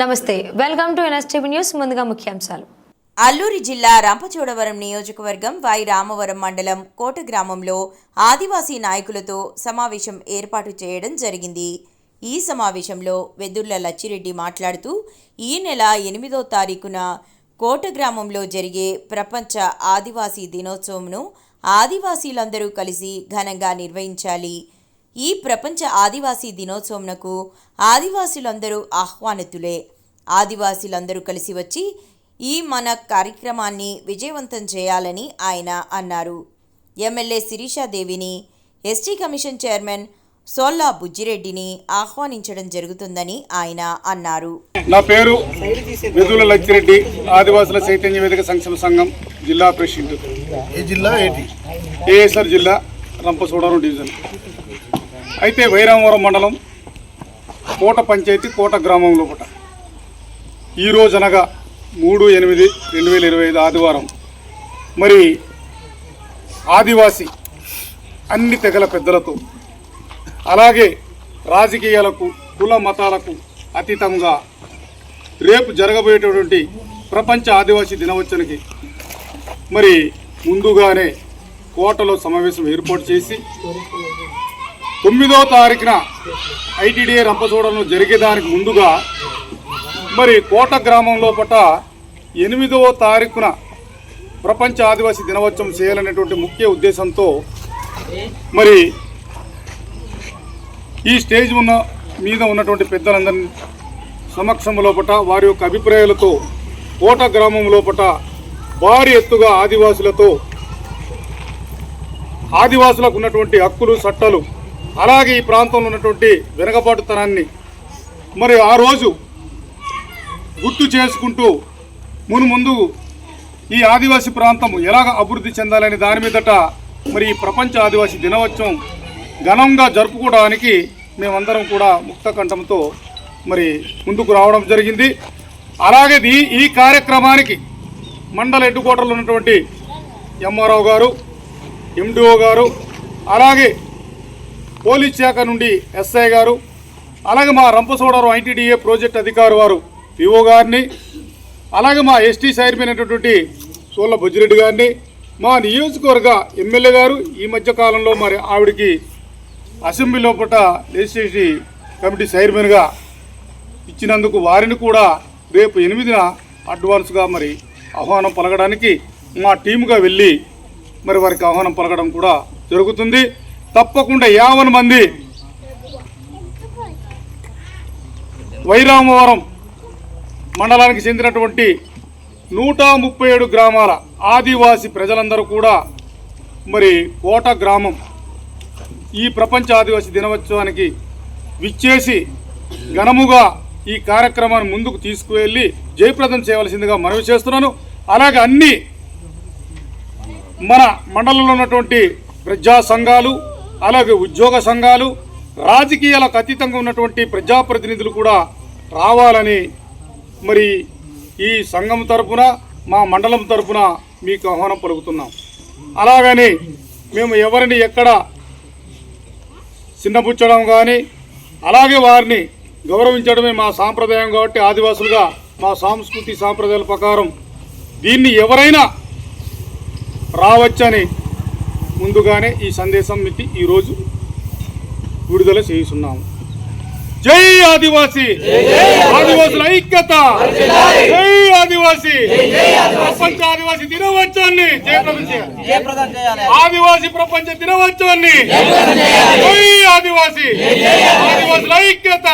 నమస్తే welcome to NSTV news ముందుగా ముఖ్యాంశాలు. అల్లూరి జిల్లా రంపచోడవరం నియోజకవర్గం వై రామవరం మండలం కోట గ్రామంలో ఆదివాసీ నాయకులతో సమావేశం ఏర్పాటు చేయడం జరిగింది. ఈ సమావేశంలో వెదుర్ల లచ్చిరెడ్డి మాట్లాడుతూ ఈ నెల ఎనిమిదో తారీఖున కోట గ్రామంలో జరిగే ప్రపంచ ఆదివాసీ దినోత్సవంను ఆదివాసీలందరూ కలిసి ఘనంగా నిర్వహించాలి. ఈ ప్రపంచ ఆదివాసీ దినోత్సవంకు ఆదివాసీలందరూ ఆహ్వానితులే. ఆదివాసీలందరూ కలిసి వచ్చి ఈ మన కార్యక్రమాన్ని విజయవంతం చేయాలని ఆయన అన్నారు. ఎమ్మెల్యే శిరీషాదేవిని ఎస్టీ కమిషన్ చైర్మన్ సోల్లా బుజ్జిరెడ్డిని ఆహ్వానించడం జరుగుతుందని ఆయన అన్నారు. నా పేరు వెదుల లచ్చిరెడ్డి ఆదివాసుల చైతన్య వేదిక సంక్షేమ సంఘం జిల్లా ప్రెసిడెంట్. ఏ జిల్లా ఏంటి? ఏఎస్ఆర్ జిల్లా రంపచోడవరం డివిజన్. అయితే వైరామవరం మండలం కోట పంచాయతీ కోట గ్రామం లోపల ఈరోజు అనగా మూడు ఎనిమిది రెండు వేల ఇరవై ఐదు ఆదివారం. మరి ఆదివాసి అన్ని తెగల పెద్దలతో అలాగే రాజకీయాలకు కుల మతాలకు అతీతంగా రేపు జరగబోయేటటువంటి ప్రపంచ ఆదివాసీ దినవచ్చనికి మరి ముందుగానే కోటలో సమావేశం ఏర్పాటు చేసి తొమ్మిదో తారీఖున ఐటీడీఏ రంపచోడలో జరిగేదానికి ముందుగా మరి కోట గ్రామంలో పట ఎనిమిదవ తారీఖున ప్రపంచ ఆదివాసీ దినోత్సవం చేయాలనేటువంటి ముఖ్య ఉద్దేశంతో మరి ఈ స్టేజ్ ఉన్న మీద ఉన్నటువంటి పెద్దలందరి సమక్షం లోపట వారి యొక్క అభిప్రాయాలతో కోట గ్రామం లోపట భారీ ఎత్తుగా ఆదివాసులతో ఆదివాసులకు ఉన్నటువంటి హక్కులు చట్టాలు అలాగే ఈ ప్రాంతంలో ఉన్నటువంటి వెనకబాటుతనాన్ని మరి ఆ రోజు గుర్తు చేసుకుంటూ మును ముందు ఈ ఆదివాసీ ప్రాంతం ఎలాగ అభివృద్ధి చెందాలనే దాని మీదట మరి ఈ ప్రపంచ ఆదివాసీ దినోత్సవం ఘనంగా జరుపుకోవడానికి మేమందరం కూడా ముక్త కంఠంతో మరి ముందుకు రావడం జరిగింది. అలాగే ఈ- ఈ కార్యక్రమానికి మండల హెడ్ క్వార్టర్లో ఉన్నటువంటి ఎంఆర్ఓ గారు ఎండిఓ గారు అలాగే పోలీస్ శాఖ నుండి ఎస్ఐ గారు అలాగే మా రంపసోడవరం ఐటీడీఏ ప్రాజెక్ట్ అధికారి వారు పిఓ గారిని అలాగే మా ఎస్టీ చైర్మన్ అయినటువంటి సోళ్ళ బుజ్జిరెడ్డి గారిని మా నియోజకవర్గ ఎమ్మెల్యే గారు ఈ మధ్య కాలంలో మరి ఆవిడికి అసెంబ్లీ లోపల లెజిస్లేటివ్ కమిటీ చైర్మన్గా ఇచ్చినందుకు వారిని కూడా రేపు ఎనిమిదిన అడ్వాన్స్గా మరి ఆహ్వానం పలకడానికి మా టీముగా వెళ్ళి మరి వారికి ఆహ్వానం పలకడం కూడా జరుగుతుంది. తప్పకుండా యావన్ మంది. వైరామవరం మండలానికి చెందినటువంటి నూట ముప్పై ఏడు గ్రామాల ఆదివాసి ప్రజలందరూ కూడా మరి కోట గ్రామం ఈ ప్రపంచ ఆదివాసీ దినోత్సవానికి విచ్చేసి ఘనముగా ఈ కార్యక్రమాన్ని ముందుకు తీసుకువెళ్ళి జయప్రదం చేయవలసిందిగా మనవి చేస్తున్నాను. అలాగే అన్ని మన మండలంలో ఉన్నటువంటి ప్రజా సంఘాలు అలాగే ఉద్యోగ సంఘాలు రాజకీయాలకు అతీతంగా ఉన్నటువంటి ప్రజాప్రతినిధులు కూడా రావాలని మరి ఈ సంఘం తరపున మా మండలం తరపున మీకు ఆహ్వానం పలుకుతున్నాం. అలాగని మేము ఎవరిని ఎక్కడ చిన్నపుచ్చడం కానీ అలాగే వారిని గౌరవించడమే మా సాంప్రదాయం కాబట్టి ఆదివాసులుగా మా సాంస్కృతి సాంప్రదాయాల ప్రకారం దీన్ని ఎవరైనా రావచ్చని ముందుగానే ఈ సందేశం మీకు ఈరోజు విడుదల చేస్తున్నాము జై ఆదివాసి! ఆదివాసుల ఐక్యత! జై ఆదివాసి! ప్రపంచ ఆదివాసి దినోత్సవాన్ని జయప్రదం చేయాలి. ఆదివాసి ప్రపంచ దినోత్సవాన్ని జై ఆదివాసి! ఆదివాసుల ఐక్యత!